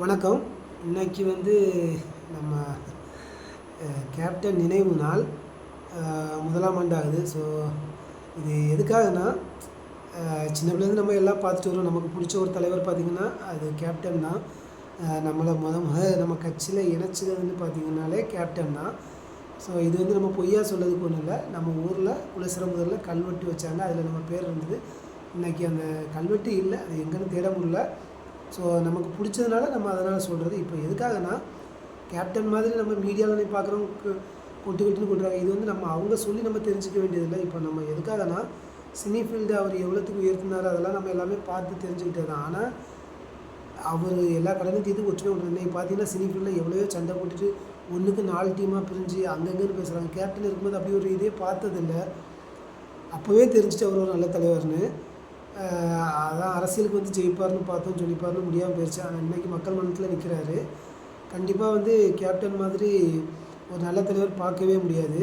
வணக்கம். இன்றைக்கி வந்து நம்ம கேப்டன் நினைவு நாள். முதலாம் ஆண்டாகுது. ஸோ இது எதுக்காகனா சின்ன பிள்ளைலேருந்து நம்ம எல்லாம் பார்த்துட்டு வரோம் நமக்கு பிடிச்ச ஒரு தலைவர் பார்த்திங்கன்னா அது கேப்டன் தான். நம்மளை முத முத நம்ம கட்சியில் இணைச்சதுன்னு பார்த்திங்கனாலே கேப்டன் தான். ஸோ இது வந்து நம்ம பொய்யா சொல்லதுக்கு ஒன்றும் இல்லை. நம்ம ஊரில் குலசிற முதல்ல கல்வெட்டு வச்சாங்க. அதில் நம்ம பேர் இருந்தது. இன்றைக்கி அந்த கல்வெட்டு இல்லை. அது எங்கேன்னு தேட முடியல. ஸோ நமக்கு பிடிச்சதுனால நம்ம அதனால் சொல்கிறது இப்போ எதுக்காகனா கேப்டன் மாதிரி நம்ம மீடியாவில் பார்க்குறோம் கொட்டு கொட்டுன்னு கொட்டுறாங்க. இது வந்து நம்ம அவங்க சொல்லி நம்ம தெரிஞ்சுக்க வேண்டியதில்லை. இப்போ நம்ம எதுக்காகனா சினி ஃபீல்டு அவர் எவ்வளோத்துக்கு உயர்த்தினார் அதெல்லாம் நம்ம எல்லாமே பார்த்து தெரிஞ்சுக்கிட்டே தான். ஆனால் அவர் எல்லா கடனும் தீர்த்து ஒற்றுமை ஒன்று பார்த்தீங்கன்னா சினி ஃபீல்டில் எவ்வளவோ சண்டை போட்டுட்டு ஒன்றுக்கு நாலு டீமாக பிரிஞ்சு அங்கங்கன்னு பேசுகிறாங்க கேப்டன் இருக்கும்போது அப்படி ஒரு இதே பார்த்ததில்ல. அப்போவே தெரிஞ்சுட்டு அவர் ஒரு நல்ல தலைவர்னு. அதான் அரசியலுக்கு வந்து ஜெயிப்பார்னு பார்த்தோம் ஜொலிப்பார்னு முடியாமல் போயிடுச்சு ஆனால் இன்றைக்கி மக்கள் மனத்தில் நிற்கிறாரு கண்டிப்பாக வந்து கேப்டன் மாதிரி ஒரு நல்ல தலைவர் பார்க்கவே முடியாது.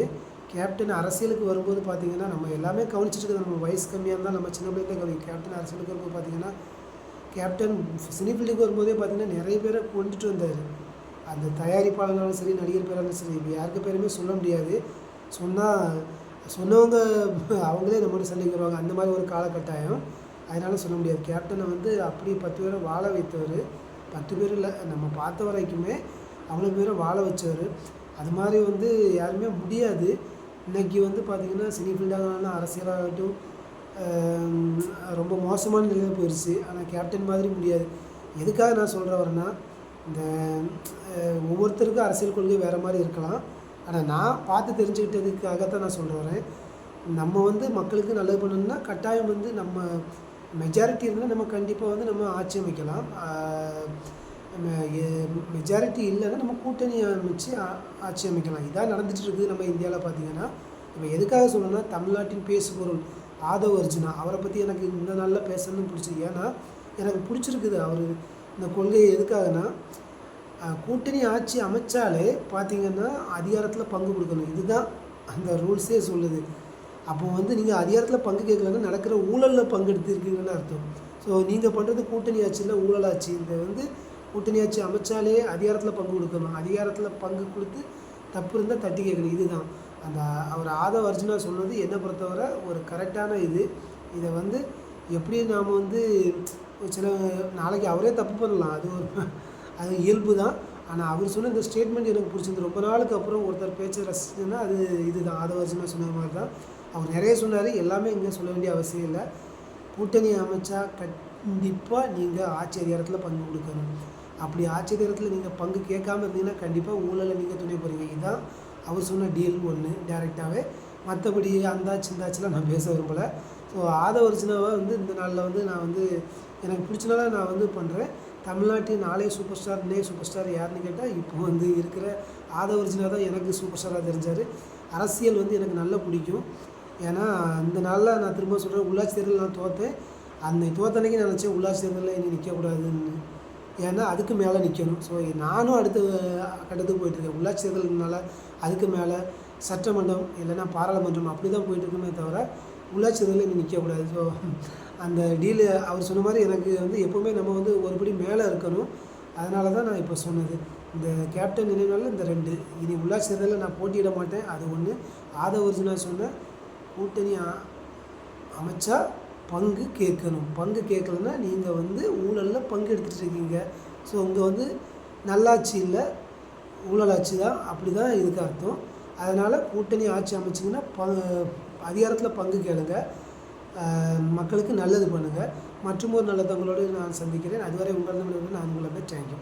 கேப்டன் அரசியலுக்கு வரும்போது பார்த்திங்கன்னா நம்ம எல்லாமே கவனிச்சிட்டு நம்ம வயசு கம்மியாக இருந்தால் நம்ம சின்ன பிள்ளைங்க கவனி கேப்டன் அரசியலுக்கு வரும்போது பார்த்திங்கன்னா கேப்டன் சினி ஃபீல்டுக்கு வரும்போதே பார்த்தீங்கன்னா நிறைய பேரை கொண்டுட்டு வந்தார். அந்த தயாரிப்பாளர்களும் சரி நடிகர் பேராலும் சரி இப்போ யாருக்கு பேருமே சொல்ல முடியாது. சொன்னால் சொன்னவங்க அவங்களே நம்மகிட்ட சண்டைக்கு வருவாங்க. அந்த மாதிரி ஒரு காலகட்டாயம். அதனால் சொல்ல முடியாது. கேப்டனை வந்து அப்படி பத்து பேரை வாழ வைத்தவர். பத்து பேர் இல்லை நம்ம பார்த்த வரைக்குமே அவ்வளோ பேரை வாழ வச்சவர். அது மாதிரி வந்து யாருமே முடியாது. இன்றைக்கி வந்து பார்த்திங்கன்னா சினி ஃபீல்டாகலாம் அரசியலாகட்டும் ரொம்ப மோசமான நிலையில் போயிடுச்சு ஆனால் கேப்டன் மாதிரி முடியாது. எதுக்காக நான் சொல்கிற வரேன்னா இந்த ஒவ்வொருத்தருக்கும் அரசியல் கொள்கை வேறு மாதிரி இருக்கலாம். ஆனால் நான் பார்த்து தெரிஞ்சுக்கிட்டதுக்காகத்தான் நான் சொல்கிறேன் வரேன். நம்ம வந்து மக்களுக்கு நல்லது பண்ணணும்னா கட்டாயம் வந்து நம்ம மெஜாரிட்டி இருந்தால் நம்ம கண்டிப்பாக வந்து நம்ம ஆட்சி அமைக்கலாம் மெஜாரிட்டி இல்லைன்னா நம்ம கூட்டணி அமைச்சு ஆட்சி அமைக்கலாம் இதான் நடந்துட்டு இருக்குது நம்ம இந்தியாவில் பார்த்தீங்கன்னா இப்போ எதுக்காக சொல்லணும்னா தமிழ்நாட்டின் பேசுபொருள் ஆதவ அர்ஜுனா அவரை பற்றி எனக்கு இந்த நாளில் பேசணும்னு பிடிச்சி ஏன்னா எனக்கு பிடிச்சிருக்குது அவர் இந்த கொள்கையை எதுக்காகனா கூட்டணி ஆட்சி அமைச்சாலே பார்த்தீங்கன்னா அதிகாரத்தில் பங்கு கொடுக்கணும். இதுதான் அந்த ரூல்ஸே சொல்லுது. அப்போ வந்து நீங்கள் அதிகாரத்தில் பங்கு கேட்கலன்னா நடக்கிற ஊழலில் பங்கெடுத்திருக்கீங்கன்னு அர்த்தம். ஸோ நீங்கள் பண்ணுறது கூட்டணி ஆட்சியில் ஊழல் ஆட்சி இந்த வந்து கூட்டணி ஆட்சி அமைச்சாலே அதிகாரத்தில் பங்கு கொடுக்கணும். அதிகாரத்தில் பங்கு கொடுத்து தப்பு இருந்தால் தட்டி கேட்கணும். இதுதான். அந்த அவர் ஆதவ அர்ஜுனா சொன்னது என்னை பொறுத்தவரை ஒரு கரெக்டான இது. இதை வந்து எப்படி நாம் வந்து ஒரு சில நாளைக்கு அவரே தப்பு பண்ணலாம். அது ஒரு அது இயல்பு தான் ஆனால் அவர் சொன்ன இந்த ஸ்டேட்மெண்ட் எனக்கு பிடிச்சிருந்து ரொம்ப நாளுக்கு அப்புறம் ஒருத்தர் பேச்சை ரசிச்சுன்னா அது இதுதான். ஆதவ அர்ஜுனா சொன்ன மாதிரி தான். அவர் நிறைய சொன்னார். எல்லாமே இங்கே சொல்ல வேண்டிய அவசியம் இல்லை. கூட்டணி அமைச்சா கண்டிப்பாக நீங்கள் ஆச்சரியத்தில் பங்கு கொடுக்கணும். அப்படி ஆச்சரியத்தில் நீங்கள் பங்கு கேட்காம இருந்தீங்கன்னா கண்டிப்பாக ஊழலில் நீங்கள் துணை போகிறீங்க இதுதான் அவர் சொன்ன டீல் ஒன்று டேரெக்டாகவே மற்றபடி அந்தாச்சு இந்தாச்சுலாம் நான் பேச விரும்பலை. ஸோ ஆதவ வந்து இந்த நாளில் வந்து நான் வந்து எனக்கு பிடிச்சனால நான் வந்து பண்ணுறேன் தமிழ்நாட்டின் நாளே சூப்பர் ஸ்டார் இன்னைய சூப்பர் ஸ்டார் யாருன்னு கேட்டால் இப்போ வந்து இருக்கிற ஆதவ தான் எனக்கு சூப்பர் ஸ்டாராக தெரிஞ்சார். அரசியல் வந்து எனக்கு நல்லா பிடிக்கும். ஏன்னா இந்த நாளில் நான் திரும்ப சொல்கிறேன் உள்ளாட்சி தேர்தல் நான் தோற்றேன் அந்த தோத்தனைக்கு நான் நினச்சேன் உள்ளாட்சி தேர்தலில் இனி நிற்கக்கூடாதுன்னு ஏன்னா அதுக்கு மேலே நிற்கணும் ஸோ நானும் அடுத்த கட்டத்துக்கு போயிட்டுருக்கேன் உள்ளாட்சி தேர்தல்னால அதுக்கு மேலே சட்டமன்றம் இல்லைன்னா பாராளுமன்றம் அப்படி தான் போயிட்டுருக்குமே தவிர உள்ளாட்சி தேர்தலில் இனி நிற்கக்கூடாது ஸோ அந்த டீலு அவர் சொன்ன மாதிரி எனக்கு வந்து எப்போவுமே நம்ம வந்து ஒருபடி மேலே இருக்கணும். அதனால தான் நான் இப்போ சொன்னது. இந்த கேப்டன் நினைவுனால இந்த ரெண்டு. இனி உள்ளாட்சி தேர்தலில் நான் போட்டியிட மாட்டேன். அது ஒன்று ஆதவ அர்ஜுனா சொன்ன கூட்டணி அமைச்சா பங்கு கேட்கணும். பங்கு கேட்கலன்னா நீங்கள் வந்து ஊழலில் பங்கு எடுத்துகிட்டு இருக்கீங்க. ஸோ இங்கே வந்து நல்லாட்சி இல்லை. ஊழலாட்சி தான். அப்படி தான் இதுக்கு அர்த்தம். அதனால் கூட்டணி ஆட்சி அமைச்சிங்கன்னா ப அதிகாரத்தில் பங்கு கேளுங்க. மக்களுக்கு நல்லது பண்ணுங்கள் மற்றும் ஒரு நல்ல தங்களோடு நான் சந்திக்கிறேன். அதுவரை உங்களிடமிருந்து நான் உங்களை தேங்க்யூ